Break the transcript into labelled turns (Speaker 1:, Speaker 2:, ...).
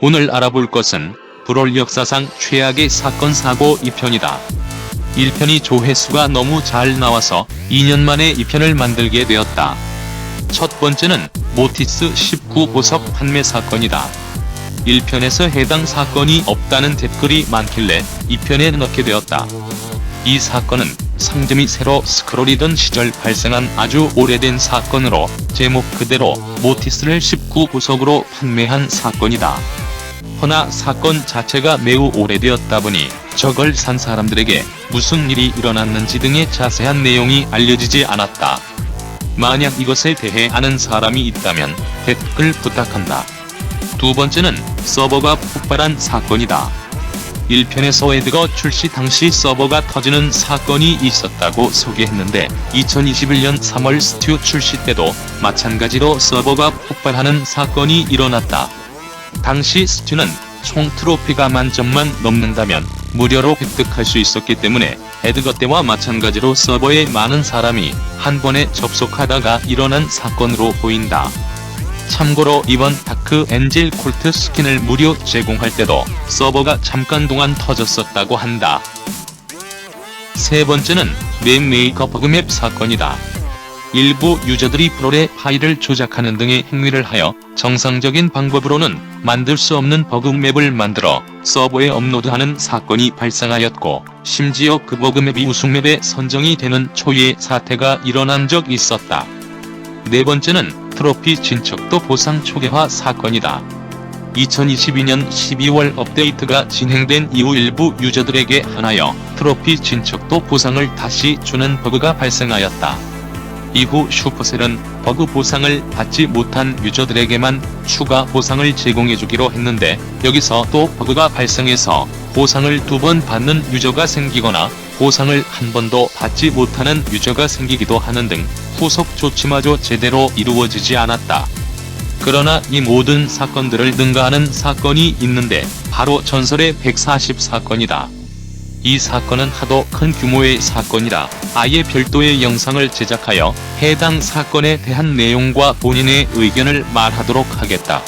Speaker 1: 오늘 알아볼 것은 불월 역사상 최악의 사건 사고 2편이다. 1편이 조회수가 너무 잘 나와서 2년 만에 2편을 만들게 되었다. 첫 번째는 모티스 19 보석 판매 사건이다. 1편에서 해당 사건이 없다는 댓글이 많길래 2편에 넣게 되었다. 이 사건은 상점이 새로 스크롤이던 시절 발생한 아주 오래된 사건으로 제목 그대로 모티스를 19보석으로 판매한 사건이다. 허나 사건 자체가 매우 오래되었다 보니 저걸 산 사람들에게 무슨 일이 일어났는지 등의 자세한 내용이 알려지지 않았다. 만약 이것에 대해 아는 사람이 있다면 댓글 부탁한다. 두 번째는 서버가 폭발한 사건이다. 1편에서 에드거 출시 당시 서버가 터지는 사건이 있었다고 소개했는데 2021년 3월 스튜 출시 때도 마찬가지로 서버가 폭발하는 사건이 일어났다. 당시 스튜는 총 트로피가 만점만 넘는다면 무료로 획득할 수 있었기 때문에 에드거 때와 마찬가지로 서버에 많은 사람이 한 번에 접속하다가 일어난 사건으로 보인다. 참고로 이번 다크 엔젤 콜트 스킨을 무료 제공할 때도 서버가 잠깐 동안 터졌었다고 한다. 세 번째는 맵 메이커 버그맵 사건이다. 일부 유저들이 프롤의 파일을 조작하는 등의 행위를 하여 정상적인 방법으로는 만들 수 없는 버그맵을 만들어 서버에 업로드하는 사건이 발생하였고 심지어 그 버그맵이 우승맵에 선정이 되는 초유의 사태가 일어난 적 있었다. 네 번째는 트로피 진척도 보상 초기화 사건이다. 2022년 12월 업데이트가 진행된 이후 일부 유저들에게 하나여 트로피 진척도 보상을 다시 주는 버그가 발생하였다. 이후 슈퍼셀은 버그 보상을 받지 못한 유저들에게만 추가 보상을 제공해주기로 했는데 여기서 또 버그가 발생해서 보상을 두 번 받는 유저가 생기거나 보상을 한 번도 받지 못하는 유저가 생기기도 하는 등 후속 조치마저 제대로 이루어지지 않았다. 그러나 이 모든 사건들을 능가하는 사건이 있는데 바로 전설의 140 사건이다. 이 사건은 하도 큰 규모의 사건이라 아예 별도의 영상을 제작하여 해당 사건에 대한 내용과 본인의 의견을 말하도록 하겠다.